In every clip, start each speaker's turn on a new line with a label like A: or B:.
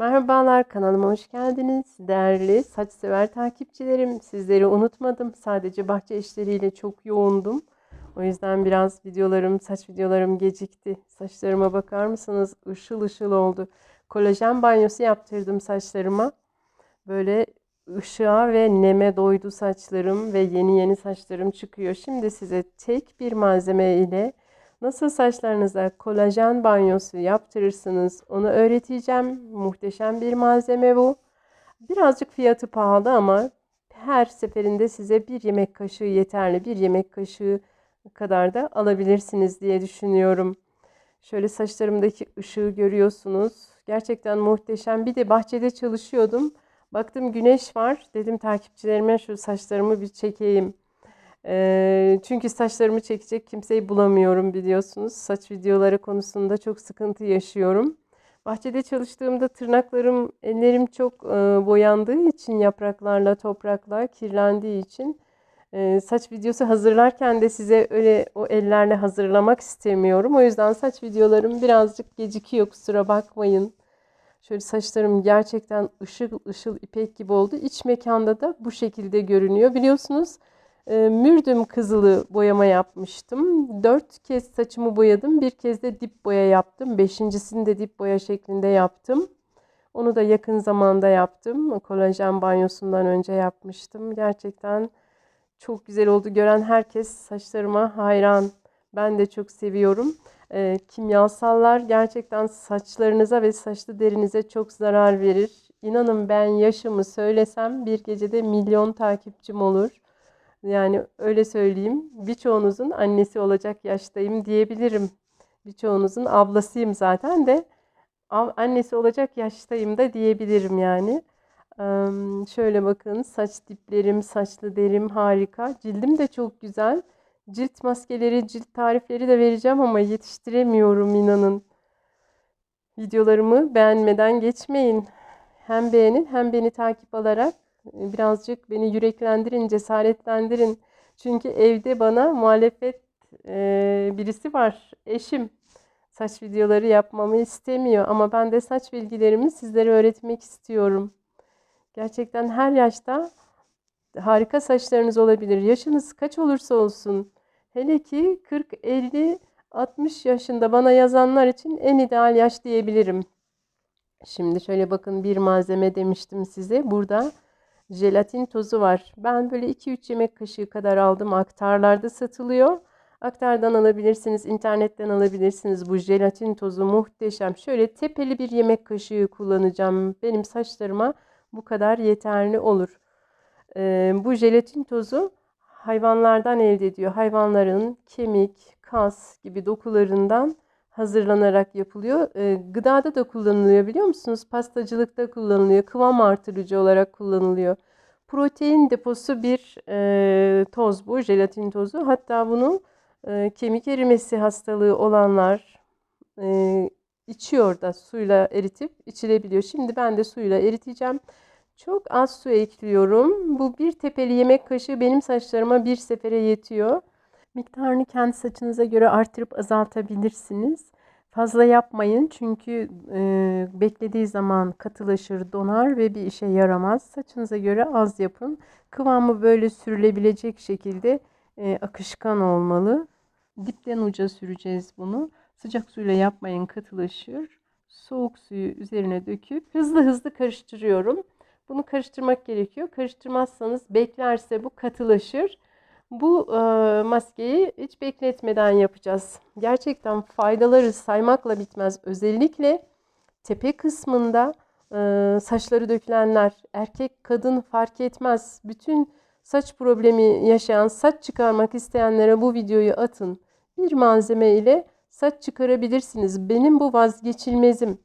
A: Merhabalar kanalıma hoş geldiniz. Değerli saç sever takipçilerim. Sizleri unutmadım. Sadece bahçe işleriyle çok yoğundum. O yüzden biraz videolarım, saç videolarım gecikti. Saçlarıma bakar mısınız? Işıl ışıl oldu. Kolajen banyosu yaptırdım saçlarıma. Böyle ışığa ve neme doydu saçlarım ve yeni yeni saçlarım çıkıyor. Şimdi size tek bir malzeme ile Nasıl saçlarınıza kolajen banyosu yaptırırsınız onu öğreteceğim. Muhteşem bir malzeme bu. Birazcık fiyatı pahalı ama her seferinde size bir yemek kaşığı yeterli. Bir yemek kaşığı kadar da alabilirsiniz diye düşünüyorum. Şöyle saçlarımdaki ışığı görüyorsunuz. Gerçekten muhteşem. Bir de bahçede çalışıyordum. Baktım güneş var. Dedim takipçilerime şu saçlarımı bir çekeyim. Çünkü saçlarımı çekecek kimseyi bulamıyorum biliyorsunuz. Saç videoları konusunda çok sıkıntı yaşıyorum. Bahçede çalıştığımda tırnaklarım, ellerim çok boyandığı için yapraklarla, toprakla kirlendiği için saç videosu hazırlarken de size öyle o ellerle hazırlamak istemiyorum. O yüzden saç videolarım birazcık gecikiyor kusura bakmayın. Şöyle saçlarım gerçekten ışıl ışıl ipek gibi oldu. İç mekanda da bu şekilde görünüyor. Biliyorsunuz e, mürdüm kızılı boyama yapmıştım. Dört kez saçımı boyadım. Bir kez de dip boya yaptım. Beşincisini de dip boya şeklinde yaptım. Onu da yakın zamanda yaptım. Kolajen banyosundan önce yapmıştım. Gerçekten çok güzel oldu. Gören herkes saçlarıma hayran. Ben de çok seviyorum. E, kimyasallar gerçekten saçlarınıza ve saçlı derinize çok zarar verir. İnanın ben yaşımı söylesem bir gecede milyon takipçim olur. Yani öyle söyleyeyim. Birçoğunuzun annesi olacak yaştayım diyebilirim. Birçoğunuzun ablasıyım zaten de annesi olacak yaştayım da diyebilirim yani. şöyle bakın saç diplerim, saçlı derim harika. Cildim de çok güzel. Cilt maskeleri, cilt tarifleri de vereceğim ama yetiştiremiyorum inanın. Videolarımı beğenmeden geçmeyin. Hem beğenin hem beni takip alarak birazcık beni yüreklendirin, cesaretlendirin. Çünkü evde bana muhalefet e, birisi var, eşim. Saç videoları yapmamı istemiyor ama ben de saç bilgilerimi sizlere öğretmek istiyorum. Gerçekten her yaşta harika saçlarınız olabilir. Yaşınız kaç olursa olsun. Hele ki 40, 50, 60 yaşında bana yazanlar için en ideal yaş diyebilirim. Şimdi şöyle bakın bir malzeme demiştim size. Burada jelatin tozu var. Ben böyle 2-3 yemek kaşığı kadar aldım. Aktarlarda satılıyor. Aktardan alabilirsiniz, internetten alabilirsiniz. Bu jelatin tozu muhteşem. Şöyle tepeli bir yemek kaşığı kullanacağım. Benim saçlarıma bu kadar yeterli olur. Ee, bu jelatin tozu hayvanlardan elde ediyor. Hayvanların kemik, kas gibi dokularından hazırlanarak yapılıyor. E, gıdada da kullanılıyor biliyor musunuz? Pastacılıkta kullanılıyor. Kıvam artırıcı olarak kullanılıyor. Protein deposu bir e, toz bu, jelatin tozu. Hatta bunu e, kemik erimesi hastalığı olanlar e, içiyor da suyla eritip içilebiliyor. Şimdi ben de suyla eriteceğim. Çok az su ekliyorum. Bu bir tepeli yemek kaşığı benim saçlarıma bir sefere yetiyor. Miktarını kendi saçınıza göre artırıp azaltabilirsiniz. Fazla yapmayın çünkü e, beklediği zaman katılaşır, donar ve bir işe yaramaz. Saçınıza göre az yapın. Kıvamı böyle sürülebilecek şekilde e, akışkan olmalı. Dipten uca süreceğiz bunu. Sıcak suyla yapmayın katılaşır. Soğuk suyu üzerine döküp hızlı hızlı karıştırıyorum. Bunu karıştırmak gerekiyor. Karıştırmazsanız beklerse bu katılaşır bu e, maskeyi hiç bekletmeden yapacağız. Gerçekten faydaları saymakla bitmez. Özellikle tepe kısmında e, saçları dökülenler, erkek kadın fark etmez. Bütün saç problemi yaşayan, saç çıkarmak isteyenlere bu videoyu atın. Bir malzeme ile saç çıkarabilirsiniz. Benim bu vazgeçilmezim.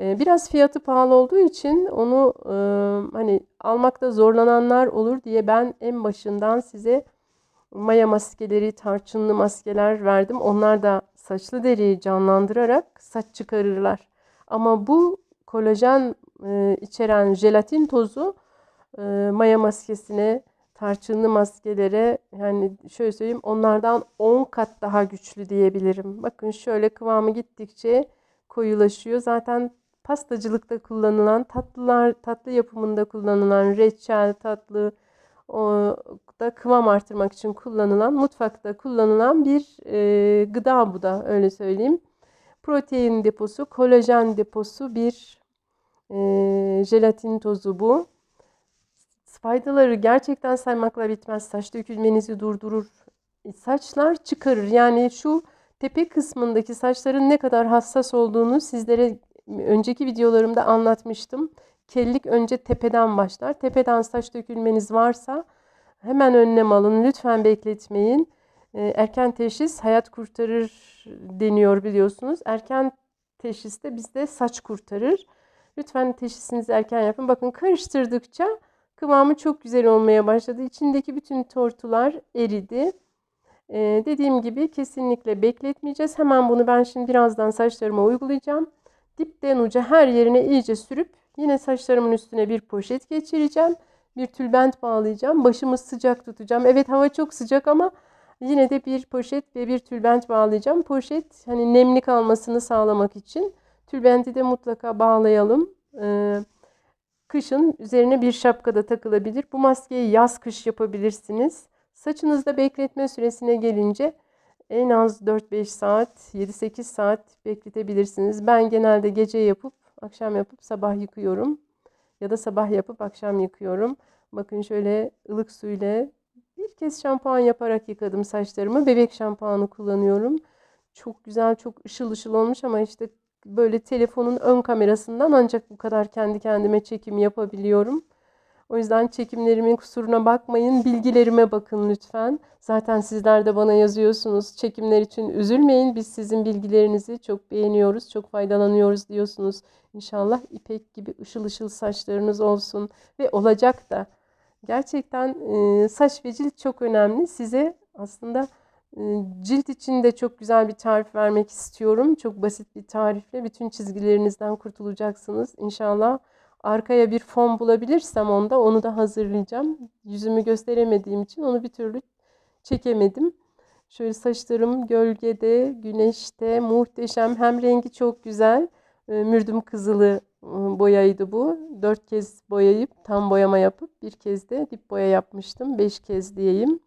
A: E, biraz fiyatı pahalı olduğu için onu e, hani almakta zorlananlar olur diye ben en başından size maya maskeleri, tarçınlı maskeler verdim. Onlar da saçlı deriyi canlandırarak saç çıkarırlar. Ama bu kolajen e, içeren jelatin tozu e, maya maskesine, tarçınlı maskelere yani şöyle söyleyeyim onlardan 10 kat daha güçlü diyebilirim. Bakın şöyle kıvamı gittikçe koyulaşıyor. Zaten pastacılıkta kullanılan, tatlılar tatlı yapımında kullanılan reçel, tatlı da kıvam artırmak için kullanılan, mutfakta kullanılan bir e, gıda bu da öyle söyleyeyim. Protein deposu, kolajen deposu bir e, jelatin tozu bu. Faydaları gerçekten saymakla bitmez. Saç dökülmenizi durdurur. Saçlar çıkarır. Yani şu tepe kısmındaki saçların ne kadar hassas olduğunu sizlere önceki videolarımda anlatmıştım. Kellik önce tepeden başlar. Tepeden saç dökülmeniz varsa hemen önlem alın. Lütfen bekletmeyin. Ee, erken teşhis hayat kurtarır deniyor biliyorsunuz. Erken teşhis de bizde saç kurtarır. Lütfen teşhisinizi erken yapın. Bakın karıştırdıkça kıvamı çok güzel olmaya başladı. İçindeki bütün tortular eridi. Ee, dediğim gibi kesinlikle bekletmeyeceğiz. Hemen bunu ben şimdi birazdan saçlarıma uygulayacağım. Dipten uca her yerine iyice sürüp yine saçlarımın üstüne bir poşet geçireceğim. Bir tülbent bağlayacağım. Başımı sıcak tutacağım. Evet hava çok sıcak ama yine de bir poşet ve bir tülbent bağlayacağım. Poşet hani nemli kalmasını sağlamak için. Tülbenti de mutlaka bağlayalım. Ee, kışın üzerine bir şapka da takılabilir. Bu maskeyi yaz kış yapabilirsiniz. Saçınızda bekletme süresine gelince en az 4-5 saat, 7-8 saat bekletebilirsiniz. Ben genelde gece yapıp, akşam yapıp sabah yıkıyorum. Ya da sabah yapıp akşam yıkıyorum. Bakın şöyle ılık suyla bir kez şampuan yaparak yıkadım saçlarımı. Bebek şampuanı kullanıyorum. Çok güzel, çok ışıl ışıl olmuş ama işte böyle telefonun ön kamerasından ancak bu kadar kendi kendime çekim yapabiliyorum. O yüzden çekimlerimin kusuruna bakmayın. Bilgilerime bakın lütfen. Zaten sizler de bana yazıyorsunuz. Çekimler için üzülmeyin. Biz sizin bilgilerinizi çok beğeniyoruz, çok faydalanıyoruz diyorsunuz. İnşallah ipek gibi ışıl ışıl saçlarınız olsun ve olacak da. Gerçekten e, saç ve cilt çok önemli. Size aslında e, cilt için de çok güzel bir tarif vermek istiyorum. Çok basit bir tarifle bütün çizgilerinizden kurtulacaksınız. İnşallah arkaya bir fon bulabilirsem onda onu da hazırlayacağım. Yüzümü gösteremediğim için onu bir türlü çekemedim. Şöyle saçlarım gölgede, güneşte muhteşem. Hem rengi çok güzel. E, mürdüm kızılı e, boyaydı bu. Dört kez boyayıp tam boyama yapıp bir kez de dip boya yapmıştım. Beş kez diyeyim.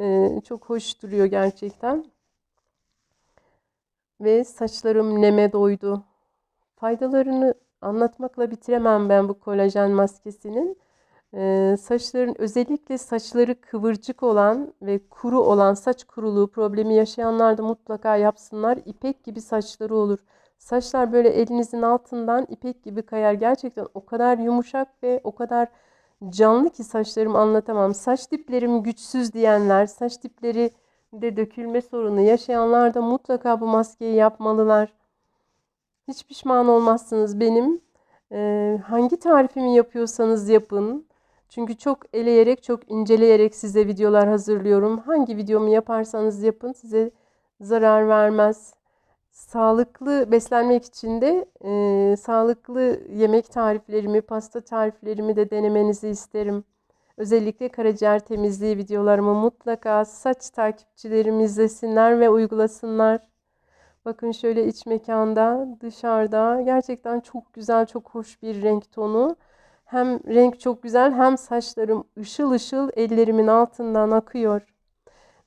A: E, çok hoş duruyor gerçekten. Ve saçlarım neme doydu. Faydalarını anlatmakla bitiremem ben bu kolajen maskesinin. Ee, saçların özellikle saçları kıvırcık olan ve kuru olan saç kuruluğu problemi yaşayanlar da mutlaka yapsınlar. İpek gibi saçları olur. Saçlar böyle elinizin altından ipek gibi kayar. Gerçekten o kadar yumuşak ve o kadar canlı ki saçlarım anlatamam. Saç diplerim güçsüz diyenler, saç dipleri de dökülme sorunu yaşayanlar da mutlaka bu maskeyi yapmalılar. Hiç pişman olmazsınız benim. Ee, hangi tarifimi yapıyorsanız yapın. Çünkü çok eleyerek, çok inceleyerek size videolar hazırlıyorum. Hangi videomu yaparsanız yapın size zarar vermez. Sağlıklı beslenmek için de e, sağlıklı yemek tariflerimi, pasta tariflerimi de denemenizi isterim. Özellikle karaciğer temizliği videolarımı mutlaka saç takipçilerim izlesinler ve uygulasınlar. Bakın şöyle iç mekanda, dışarıda gerçekten çok güzel, çok hoş bir renk tonu. Hem renk çok güzel hem saçlarım ışıl ışıl ellerimin altından akıyor.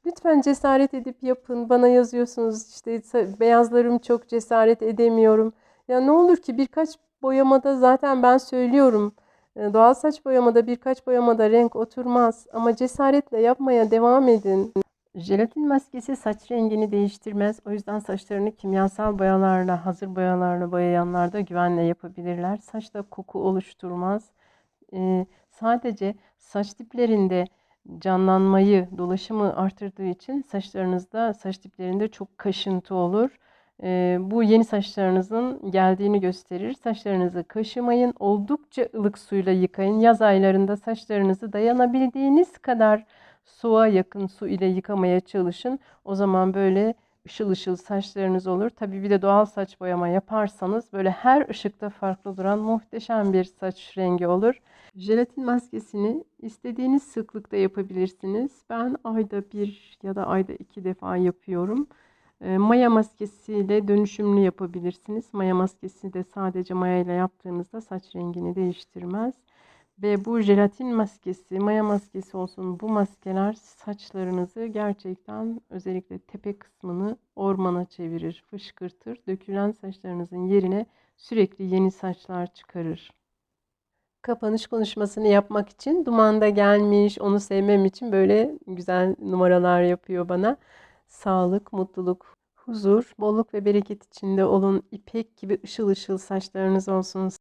A: Lütfen cesaret edip yapın. Bana yazıyorsunuz işte beyazlarım çok cesaret edemiyorum. Ya ne olur ki birkaç boyamada zaten ben söylüyorum. Ee, doğal saç boyamada birkaç boyamada renk oturmaz ama cesaretle yapmaya devam edin. Jelatin maskesi saç rengini değiştirmez. O yüzden saçlarını kimyasal boyalarla, hazır boyalarla boyayanlar da güvenle yapabilirler. Saçta koku oluşturmaz. Ee, sadece saç diplerinde canlanmayı, dolaşımı artırdığı için saçlarınızda, saç diplerinde çok kaşıntı olur. Ee, bu yeni saçlarınızın geldiğini gösterir. Saçlarınızı kaşımayın. Oldukça ılık suyla yıkayın. Yaz aylarında saçlarınızı dayanabildiğiniz kadar suya yakın su ile yıkamaya çalışın. O zaman böyle ışıl ışıl saçlarınız olur. Tabii bir de doğal saç boyama yaparsanız böyle her ışıkta farklı duran muhteşem bir saç rengi olur. Jelatin maskesini istediğiniz sıklıkta yapabilirsiniz. Ben ayda bir ya da ayda iki defa yapıyorum. E, Maya maskesiyle dönüşümlü yapabilirsiniz. Maya maskesi de sadece maya ile yaptığınızda saç rengini değiştirmez. Ve bu jelatin maskesi, maya maskesi olsun bu maskeler saçlarınızı gerçekten özellikle tepe kısmını ormana çevirir, fışkırtır. Dökülen saçlarınızın yerine sürekli yeni saçlar çıkarır. Kapanış konuşmasını yapmak için dumanda gelmiş, onu sevmem için böyle güzel numaralar yapıyor bana. Sağlık, mutluluk, huzur, bolluk ve bereket içinde olun. İpek gibi ışıl ışıl saçlarınız olsun.